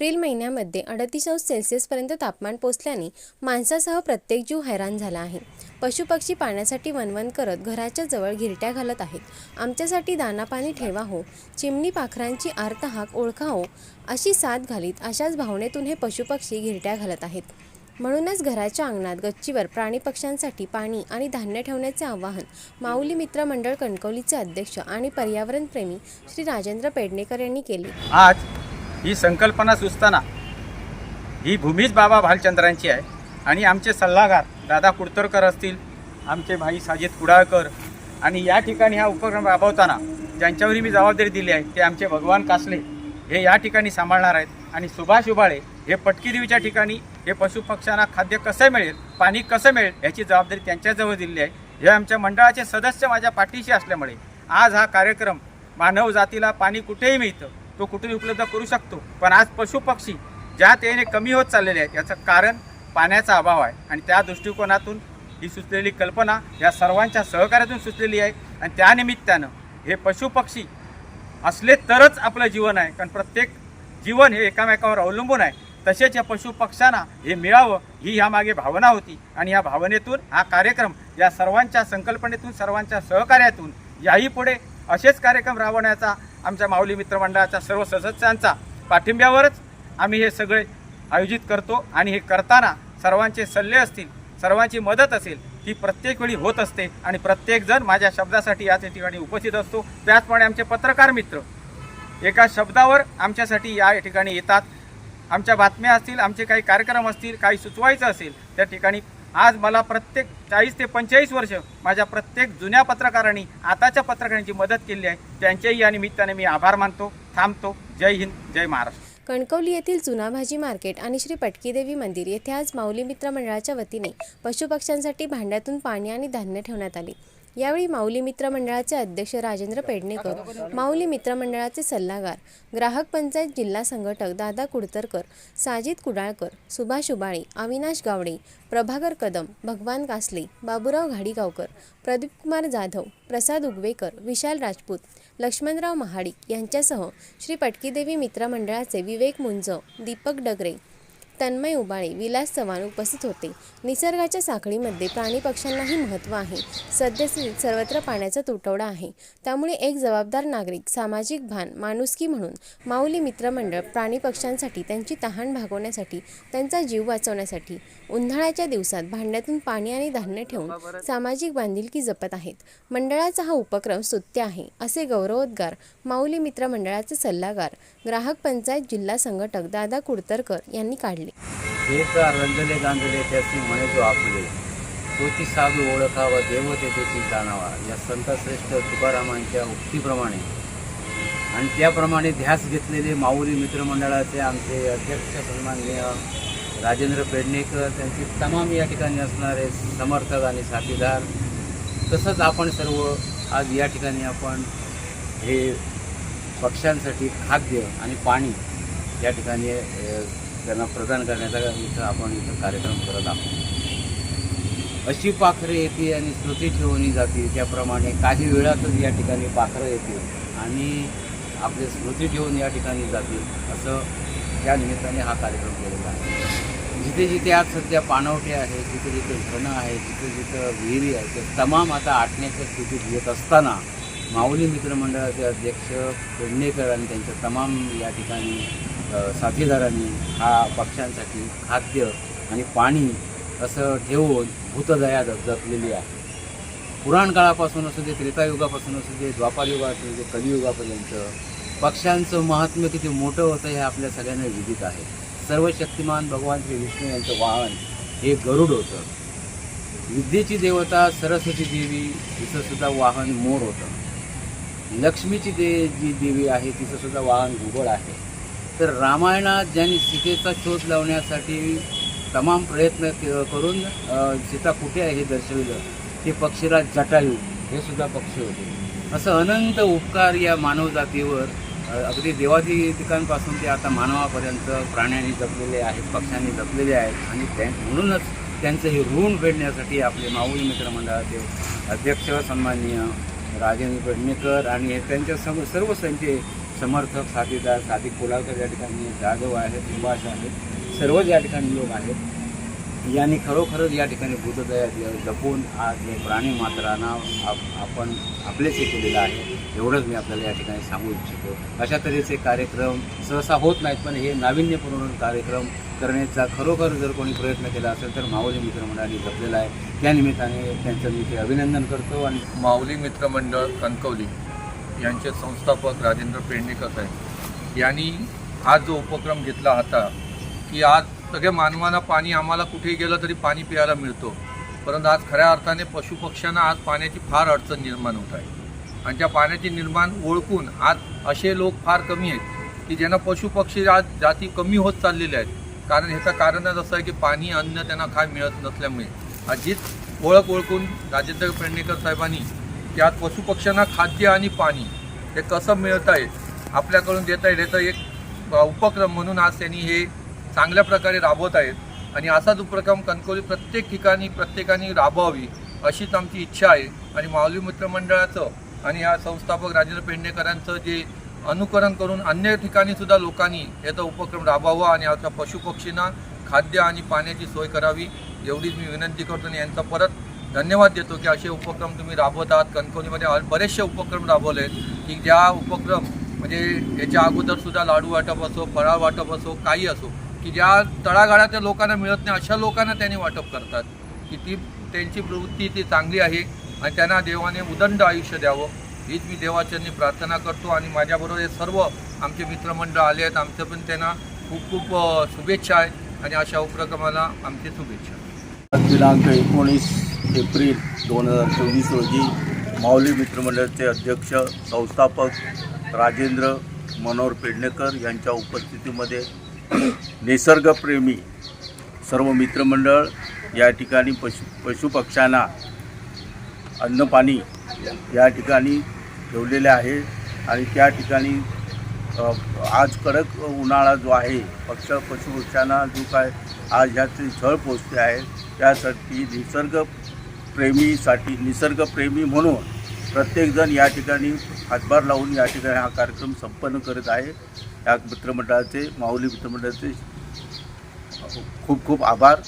April महिन्यामध्ये अडतीस अंश सेल्सिअसपर्यंत तापमान पोचल्याने माणसासह प्रत्येक जीव हैराण झाला आहे. पशुपक्षी पाण्यासाठी वनवन करत घराच्या जवळ घिरट्या घालत आहेत. आमच्यासाठी दाना पाणी ठेवा हो. चिमणी पाखरांची आर्तहाक ओळखा हो. अशी साथ घालीत अशाच भावनेतून हे पशुपक्षी घिरट्या घालत आहेत. म्हणूनच घराच्या अंगणात गच्चीवर प्राणी पक्ष्यांसाठी पाणी आणि धान्य ठेवण्याचे आवाहन माऊली मित्र मंडळ कणकवलीचे अध्यक्ष आणि पर्यावरणप्रेमी श्री राजेंद्र पेडणेकर यांनी केले. आज ही संकल्पना सुचताना ही भूमीच बाबा भालचंद्रांची आहे. आणि आमचे सल्लागार दादा कुडतरकर असतील आमचे भाई साजिद कुडाळकर आणि या ठिकाणी हा उपक्रम राबवताना ज्यांच्यावरही मी जबाबदारी दिली आहे ते आमचे भगवान कासले हे या ठिकाणी सांभाळणार आहेत. आणि सुभाष उबाळे हे पटकीदेवीच्या ठिकाणी हे पशुपक्ष्यांना खाद्य कसं मिळेल पाणी कसं मिळेल याची जबाबदारी त्यांच्याजवळ दिली आहे. हे आमच्या मंडळाचे सदस्य माझ्या पाठीशी असल्यामुळे आज हा कार्यक्रम मानव जातीला पाणी कुठेही मिळतं तो कुठेही उपलब्ध करू शकतो. पण आज पशुपक्षी ज्या तेने कमी होत चाललेले आहेत याचं कारण पाण्याचा अभाव आहे. आणि त्या दृष्टिकोनातून ही सुचलेली कल्पना या सर्वांच्या सहकार्यातून सुचलेली आहे. आणि त्यानिमित्तानं हे पशुपक्षी असले तरच आपलं जीवन आहे. कारण प्रत्येक जीवन हे एकामेकावर अवलंबून आहे. तसेच या पशुपक्ष्यांना हे मिळावं ही ह्यामागे भावना होती. आणि या भावनेतून हा कार्यक्रम या सर्वांच्या संकल्पनेतून सर्वांच्या सहकार्यातून याही पुढे असेच कार्यक्रम राबवण्याचा आमच्या माऊली मित्रमंडळाच्या सर्व सदस्यांचा पाठिंब्यावरच आम्ही हे सगळे आयोजित करतो आणि हे करताना सर्वांचे सल्ले असतील सर्वांची मदत असेल ही प्रत्येक वेळी होत असते आणि प्रत्येकजण माझ्या शब्दासाठी याच ठिकाणी उपस्थित असतो. त्याचप्रमाणे आमचे पत्रकार मित्र एका शब्दावर आमच्यासाठी या ठिकाणी येतात. आमच्या बातम्या असतील आमचे काही कार्यक्रम असतील काही सुचवायचं असेल त्या ठिकाणी आज मला प्रत्येक चाळीस ते पंचेचाळीस वर्ष माझ्या प्रत्येक जुन्या पत्रकारांनी आताच्या पत्रकारांची मदत केली आहे. त्यांच्याही या निमित्ताने मी आभार मानतो थांबतो. जय हिंद जय महाराष्ट्र. कणकवली येथील जुना भाजी मार्केट आणि श्री पटकीदेवी मंदिर येथे आज माऊली मित्र मंडळाच्या वतीने पशुपक्ष्यांसाठी भांड्यातून पाणी आणि धान्य ठेवण्यात आले. यावेळी माऊली मित्र मंडळाचे अध्यक्ष राजेंद्र पेडणेकर माऊली मित्र मंडळाचे सल्लागार ग्राहक पंचायत जिल्हा संघटक दादा कुडतरकर साजिद कुडाळकर सुभाष उबाळे अविनाश गावडे प्रभाकर कदम भगवान कासले बाबूराव घाडीगावकर प्रदीपकुमार जाधव प्रसाद उगवेकर विशाल राजपूत लक्ष्मणराव महाडिक यांच्यासह श्री पटकीदेवी मित्र मंडळाचे विवेक मुंज दीपक डगरे तन्मय उबाळे विलास चव्हाण उपस्थित होते. निसर्गाच्या साखळीमध्ये प्राणी पक्ष्यांनाही महत्त्व आहे. सध्यास्थितीत सर्वत्र पाण्याचा तुटवडा आहे. त्यामुळे एक जबाबदार नागरिक सामाजिक भान माणुसकी म्हणून माऊली मित्रमंडळ प्राणी पक्ष्यांसाठी त्यांची तहान भागवण्यासाठी त्यांचा जीव वाचवण्यासाठी उन्हाळ्याच्या दिवसात भांड्यातून पाणी आणि धान्य ठेवून सामाजिक बांधिलकी जपत आहेत. मंडळाचा हा उपक्रम स्तुत्य आहे असे गौरवोद्गार माऊली मित्रमंडळाचे सल्लागार ग्राहक पंचायत जिल्हा संघटक दादा कुडतरकर यांनी काढले. एक रंजले गांजले त्याची म्हणे जो आपले तोची साधू ओळखावा देवते त्याची जाणावा. या संतश्रेष्ठ तुकारामांच्या उक्तीप्रमाणे. आणि त्याप्रमाणे ध्यास घेतलेले माऊली मित्रमंडळाचे आमचे अध्यक्ष सन्माननीय राजेंद्र पेडणेकर त्यांचे तमाम या ठिकाणी असणारे समर्थक आणि साथीदार. तसंच आपण सर्व आज या ठिकाणी आपण हे पक्ष्यांसाठी खाद्य आणि पाणी या ठिकाणी त्यांना प्रदान करण्याचा इथं आपण इथं कार्यक्रम करत आहोत. अशी पाखरे येते आणि स्मृती ठेवली जाते. त्याप्रमाणे काही वेळातच या ठिकाणी पाखरं येतील आणि आपले स्मृती ठेवून या ठिकाणी जातील असं त्या निमित्ताने हा कार्यक्रम केलेला आहे. जिथे जिथे आज सध्या पाणवठे आहे जिथे जिथे धरणं आहे जिथे जिथं विहिरी आहे ते तमाम आता आटण्याच्या स्थितीत येत असताना माऊली मित्रमंडळाचे अध्यक्ष पेडणेकर आणि त्यांच्या तमाम या ठिकाणी साथीदारांनी हा पक्ष्यांसाठी खाद्य आणि पाणी असं ठेवून भूतदया जपलेली आहे. पुराण काळापासून असू दे त्रेतायुगापासून असू दे द्वापारयुगा असू दे कलियुगापर्यंत पक्ष्यांचं महात्म्य किती मोठं होतं हे आपल्या सगळ्यांना विदित आहे. सर्व शक्तिमान भगवान श्री विष्णू यांचं वाहन हे गरुड होतं. विद्येची देवता सरस्वती देवी तिचंसुद्धा वाहन मोर होतं. लक्ष्मीची दे जी देवी आहे तिचंसुद्धा वाहन घुबड आहे. तर रामायणात ज्यांनी सीतेचा शोध लावण्यासाठी तमाम प्रयत्न करून सीता कुठे आहे हे दर्शविलं ते पक्षीराज जटायू हे सुद्धा पक्षी होते. असं अनंत उपकार या मानवजातीवर अगदी अगदी देवादिकांपासून ते आता मानवापर्यंत प्राण्यांनी जपलेले आहेत पक्ष्यांनी जपलेले आहेत आणि त्या म्हणूनच त्यांचं हे ऋण फेडण्यासाठी आपले माऊली मित्रमंडळाचे अध्यक्ष सन्माननीय राजेंद्र पेडणेकर आणि हे त्यांच्या सर्व सर्व त्यांचे समर्थक साथीदार साधिक कोलाळकर या ठिकाणी जाधव आहेत सुभाष आहेत सर्वच या ठिकाणी लोक आहेत. यांनी खरोखरच या ठिकाणी भूतदया जपून आज हे प्राणी मात्रांना आप- आपण आपलेसे केलेलं आहे. एवढंच मी आपल्याला या ठिकाणी सांगू इच्छितो. अशा तऱ्हेचे कार्यक्रम सहसा होत नाहीत पण हे नाविन्यपूर्ण कार्यक्रम करण्याचा खरोखर जर कोणी प्रयत्न केला असेल तर माऊली मित्रमंडळाने जपलेला आहे. त्या निमित्ताने त्यांचं मी ते अभिनंदन करतो आणि माऊली मित्रमंडळ कणकवली. यांचे संस्थापक राजेंद्र पेडणेकर साहेब. यांनी हा जो उपक्रम घेतला होता की आज सगळ्या मानवांना पाणी आम्हाला कुठेही गेलं तरी पाणी प्यायला मिळतो. परंतु आज खऱ्या अर्थाने पशुपक्ष्यांना आज पाण्याची फार अडचण निर्माण होत आहे. आणि त्या पाण्याची निर्माण ओळखून आज असे लोक फार कमी आहेत की ज्यांना पशुपक्षी आज जाती कमी होत चाललेल्या आहेत. कारण ह्याचं कारणच असं आहे की पाणी अन्न त्यांना काय मिळत नसल्यामुळे. अजित ओळख ओळखून राजेंद्र पेडणेकर साहेबांनी त्यात पशुपक्ष्यांना खाद्य आणि पाणी हे कसं मिळत आहे आपल्याकडून देता येईल याचा एक उपक्रम म्हणून आज त्यांनी हे चांगल्या प्रकारे राबवत आहेत. आणि असाच उपक्रम कणकवली प्रत्येक ठिकाणी प्रत्येकाने राबवावी अशीच आमची इच्छा आहे. आणि माऊली मित्रमंडळाचं आणि या संस्थापक राजेंद्र पेडणेकरांचं जे अनुकरण करून अन्य ठिकाणी सुद्धा लोकांनी याचा उपक्रम राबवावा आणि आता पशुपक्षींना खाद्य आणि पाण्याची सोय करावी एवढीच मी विनंती करतो. आणि यांचा परत धन्यवाद देतो की असे उपक्रम तुम्ही राबवत आहात कणकवलीमध्ये बरेचसे उपक्रम राबवले आहेत. की ज्या उपक्रम म्हणजे याच्या अगोदरसुद्धा लाडू वाटप असो फराळ वाटप असो काही असो की ज्या तळागाळातल्या लोकांना मिळत नाही अशा लोकांना त्यांनी वाटप करतात. की ती त्यांची प्रवृत्ती ती चांगली आहे आणि त्यांना देवाने उदंड आयुष्य द्यावं. हीच मी देवाच्यांनी प्रार्थना करतो आणि माझ्याबरोबर हे सर्व आमचे मित्रमंडळ आले आहेत. आमचं पण त्यांना खूप खूप शुभेच्छा आहेत आणि अशा उपक्रमाला आमची शुभेच्छा. दिनांक एकोणीस एप्रिल दोन हजार चोवीस रोजी माऊली मित्रमंडळाचे अध्यक्ष संस्थापक राजेंद्र मनोहर पेडणेकर यांच्या उपस्थितीमध्ये निसर्गप्रेमी सर्व मित्रमंडळ या ठिकाणी पशु पशुपक्ष्यांना अन्नपाणी या ठिकाणी ठेवलेले आहे आणि त्या ठिकाणी आज कडक उन्हाळा जो आहे पक्ष पशुपक्ष्यांना जो काय आज ह्याची झळ पोचते आहे त्यासाठी निसर्गप्रेमीसाठी निसर्गप्रेमी म्हणून प्रत्येकजण या ठिकाणी हातभार लावून या ठिकाणी हा कार्यक्रम संपन्न करत आहे. या मित्रमंडळाचे माऊली मित्रमंडळाचे खूप खूप आभार.